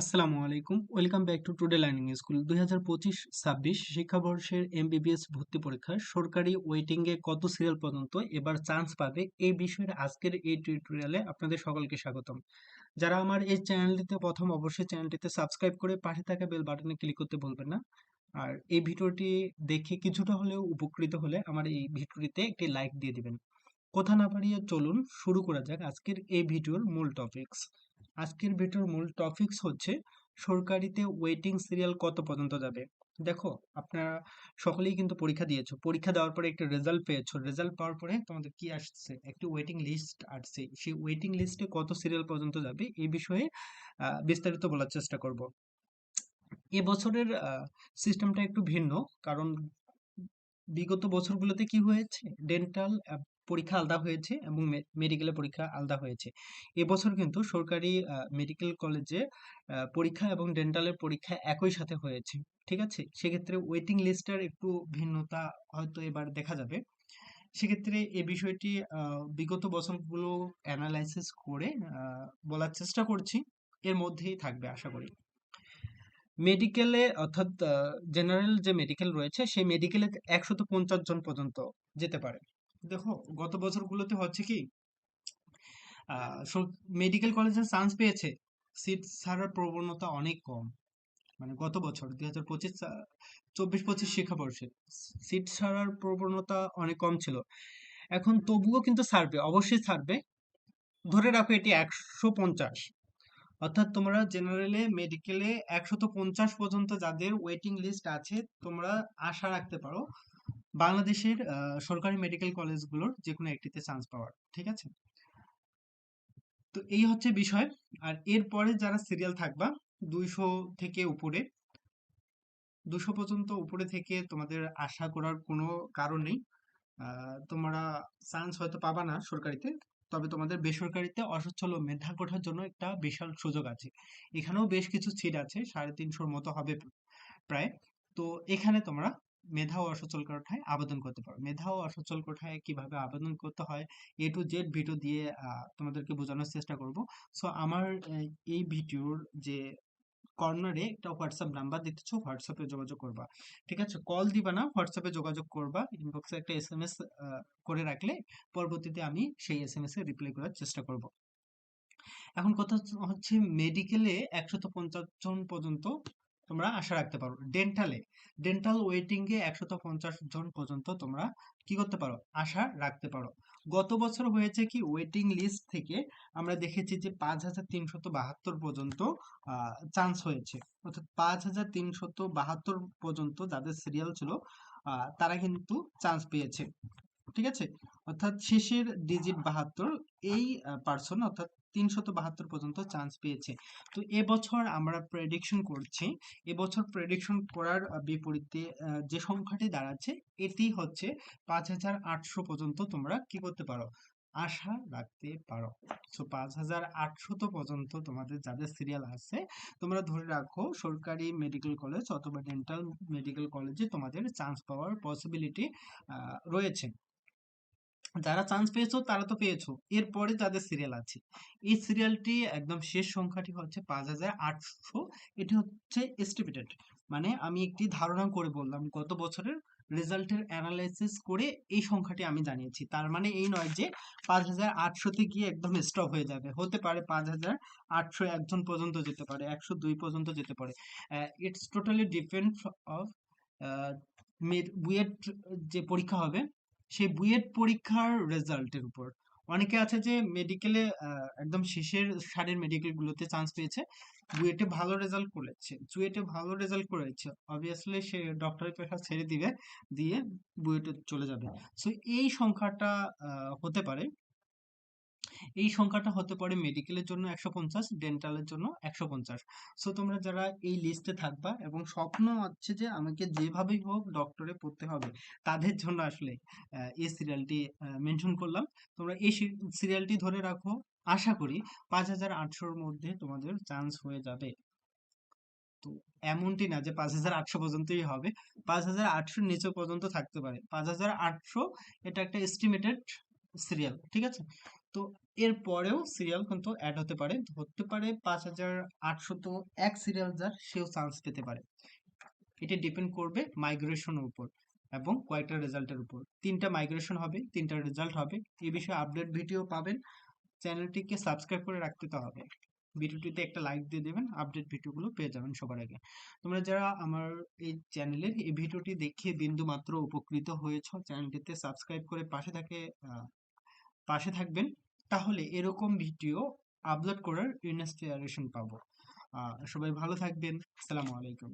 আসসালামু আলাইকুম। Welcome back to today learning school. দুই হাজার পঁচিশ ছাব্বিশ শিক্ষাবর্ষের এমবিবিএস ভর্তি পরীক্ষা, সরকারি ওয়েটিংয়ে কত সিরিয়াল পর্যন্ত এবার চান্স পাবে এই বিষয়ের আজকের এই টিউটোরিয়ালে আপনাদের সকলকে স্বাগতম। যারা আমার এই চ্যানেলটিতে প্রথম, অবশ্যই চ্যানেলটিতে সাবস্ক্রাইব করে পাশে থাকা বেল বাটনে ক্লিক করতে বলবেন না। আর এই ভিডিওটি দেখে কিছুটা হলেও উপকৃত হলে আমার এই ভিডিওটিতে একটি লাইক দিয়ে দিবেন। কথা না বাড়িয়ে চলুন, শুরু করা যাক আজকের এই ভিডিওর মূল টপিকস আজকের ভিডিওর মূল টপিকস হচ্ছে সরকারিতে ওয়েটিং সিরিয়াল কত পর্যন্ত যাবে। দেখো, আপনারা সকলেই কিন্তু পরীক্ষা দিয়েছ। পরীক্ষা দেওয়ার পরে একটা রেজাল্ট পেয়েছ। রেজাল্ট পাওয়ার পরে তোমাদের কি আসছে? একটি ওয়েটিং লিস্ট আসছে। সেই ওয়েটিং লিস্টে কত সিরিয়াল পর্যন্ত যাবে? এই বিষয়ে বিস্তারিত বলার চেষ্টা করব। এবছরের সিস্টেমটা একটু ভিন্ন। কারণ বিগত বছরগুলোতে কি হয়েছে? ডেন্টাল পরীক্ষা আলাদা হয়েছে এবং মেডিকেলের পরীক্ষা আলাদা হয়েছে। এবছর কিন্তু সরকারি মেডিকেল কলেজে পরীক্ষা এবং ডেন্টালের পরীক্ষা একই সাথে হয়েছে। ঠিক আছে? সেক্ষেত্রে ওয়েটিং লিস্টের একটু ভিন্নতা হয়তো এবার দেখা যাবে। সেক্ষেত্রে এই বিষয়টি বিগত বছরগুলো অ্যানালাইসিস করে বলার চেষ্টা করছি। এর মধ্যেই থাকবে, আশা করি। মেডিকেলে অর্থাৎ জেনারেল যে মেডিকেল রয়েছে, সেই মেডিকেলে একশত পঞ্চাশ জন পর্যন্ত যেতে পারে। দেখো, গত বছরগুলোতে হচ্ছে কি মেডিকেল কলেজে চান্স পেয়েছে। সিট ছাড়ার প্রবণতা অনেক কম। মানে গত বছর, দুই হাজার পঁচিশ চব্বিশ পঁচিশ শিক্ষাবর্ষে সিট ছাড়ার প্রবণতা অনেক কম ছিল। এখন তবুও কিন্তু ছাড়বে, অবশ্যই ছাড়বে। ধরে রাখো এটি একশো পঞ্চাশ। অর্থাৎ তোমরা জেনারেলে মেডিকেলে একশত পঞ্চাশ পর্যন্ত যাদের ওয়েটিং লিস্ট আছে, তোমরা আশা রাখতে পারো বাংলাদেশের সরকারি মেডিকেল কলেজগুলোর যে কোনো একটিতে চান্স পাওয়ার, ঠিক আছে? তো এই হচ্ছে বিষয়। আর এরপরে যারা সিরিয়াল থাকবা, দুইশো থেকে উপরে দুশো পর্যন্ত উপরে থেকে তোমাদের আশা করার কোনো কারণ নেই। তোমরা চান্স হয়তো পাবা না সরকারিতে। তবে তোমাদের বেসরকারিতে অসচ্ছল ও মেধা কোঠার জন্য একটা বিশাল সুযোগ আছে। এখানেও বেশ কিছু সিট আছে, সাড়ে তিনশোর মতো হবে প্রায়। তো এখানে তোমরা মেধা ও অসচ্ছল কোঠায় আবেদন করতে পারো। মেধা ও অসচ্ছল কোঠায় কীভাবে আবেদন করতে হয় এ টু জেড ভিডিও দিয়ে তোমাদেরকে বোঝানোর চেষ্টা করব। সো আমার এই ভিডিওর যে কর্নারে একটা হোয়াটসঅ্যাপ নাম্বার দিতেছো হোয়াটসঅ্যাপে যোগাযোগ করবা। ঠিক আছে? কল দিবা না হোয়াটসঅ্যাপে যোগাযোগ করবা। ইনবক্সে একটা এস এম এস করে রাখলে পরবর্তীতে আমি সেই এস এম এস এ রিপ্লাই করার চেষ্টা করব। এখন কথা হচ্ছে মেডিকেলে একশত পঞ্চাশ জন পর্যন্ত তোমরা আশা রাখতে পারো। ডেন্টালে ডেন্টাল ওয়েটিং এ একশত পঞ্চাশ জন পর্যন্ত তোমরা কি করতে পারো? আশা রাখতে পারো। গত বছর হয়েছে কি ওয়েটিং লিস্ট থেকে আমরা দেখেছি যে পাঁচ হাজার তিনশত বাহাত্তর পর্যন্ত চান্স হয়েছে। অর্থাৎ পাঁচ হাজার তিনশত বাহাত্তর পর্যন্ত যাদের সিরিয়াল ছিল তারা কিন্তু চান্স পেয়েছে। ঠিক আছে? অর্থাৎ শেষের ডিজিট বাহাত্তর এই পার্সন অর্থাৎ তিনশত বাহাত্তর পর্যন্ত চান্স পেয়েছে। তো এবছর আমরা প্রেডিকশন করছি, এবছর প্রেডিকশন করার বিপরীতে যে সংখ্যাটি দাঁড়াচ্ছে, এটি হচ্ছে পাঁচ হাজার আটশো পর্যন্ত তোমরা কি করতে পারো? আশা রাখতে পারো। সো পাঁচ হাজার আটশত পর্যন্ত তোমাদের যাদের সিরিয়াল আছে, তোমরা ধরে রাখো সরকারি মেডিকেল কলেজ অথবা ডেন্টাল মেডিকেল কলেজে তোমাদের চান্স পাওয়ার পসিবিলিটি রয়েছে। যারা চান্স পেয়েছ, তারা তো পেয়েছ। এরপরে যাদের সিরিয়াল আছে। এই সিরিয়ালটি একদম শেষ সংখ্যাটি হচ্ছে পাঁচ হাজার আটশো। এটি হচ্ছে এস্টিমেটেড মানে আমি একটি ধারণা করে বললাম, গত বছরের রেজাল্টের অ্যানালাইসিস করে এই সংখ্যাটি আমি জানিয়েছি। তার মানে এই নয় যে পাঁচ হাজার আটশোতে গিয়ে একদম স্টপ হয়ে যাবে। হতে পারে পাঁচ হাজার আটশো একজন পর্যন্ত যেতে পারে, একশো দুই পর্যন্ত যেতে পারে। It's totally depend of med BUET যে পরীক্ষা হবে সেই বুয়েট পরীক্ষার রেজাল্টের উপর। অনেকে আছে যে মেডিকেলে একদম শেষের সারির মেডিকেল গুলোতে চান্স পেয়েছে। বুয়েটে ভালো রেজাল্ট করেছে, বুয়েটে ভালো রেজাল্ট করেছে। অবভিয়াসলি সে ডক্টরের পেশা ছেড়ে দিবে, দিয়ে বুয়েটে চলে যাবে। সো এই সংখ্যাটা হতে পারে। এই সংখ্যাটা হতে পারে মেডিকেলের জন্য একশো পঞ্চাশ ডেন্টালের জন্য একশো পঞ্চাশ। সো তোমরা যারা এই লিস্টে থাকবা এবং স্বপ্ন আছে যে আমাকে যেভাবেই হোক ডক্টরে পড়তে হবে, তাদের জন্য আসলে এই সিরিয়ালটি মেনশন করলাম। তোমরা এই সিরিয়ালটি ধরে রাখো। আশা করি পাঁচ হাজার আটশোর মধ্যে তোমাদের চান্স হয়ে যাবে। তো, এমনটি না যে পাঁচ হাজার আটশো পর্যন্তই হবে। পাঁচ হাজার আটশোর নিচে পর্যন্ত থাকতে পারে। পাঁচ হাজার আটশো এটা একটা এস্টিমেটেড সিরিয়াল ঠিক আছে? তো এর পরেও সিরিয়াল কিন্তু অ্যাড হতে পারে। হতে পারে পাঁচ হাজার আটশত এক সিরিয়াল যার, সেও চান্স পেতে পারে। এটা ডিপেন্ড করবে মাইগ্রেশনের উপর এবং কয়েকটা রেজাল্টের উপর। তিনটা মাইগ্রেশন হবে, তিনটা রেজাল্ট হবে। এই বিষয়ে আপডেট ভিডিও পাবেন। চ্যানেলটিকে সাবস্ক্রাইব করে রাখতে তো হবে। ভিডিওটিতে একটা লাইক দিয়ে দেবেন আপডেট ভিডিওগুলো পেয়ে যাবেন সবার আগে। তোমরা যারা আমার এই চ্যানেলের এই ভিডিওটি দেখে বিন্দু মাত্র উপকৃত হয়েছ চ্যানেলটিতে সাবস্ক্রাইব করে পাশে থাকে পাশে থাকবেন তাহলে এরকম ভিডিও আপলোড করার ইনস্পিরেশন পাবো। সবাই ভালো থাকবেন। আসসালামু আলাইকুম।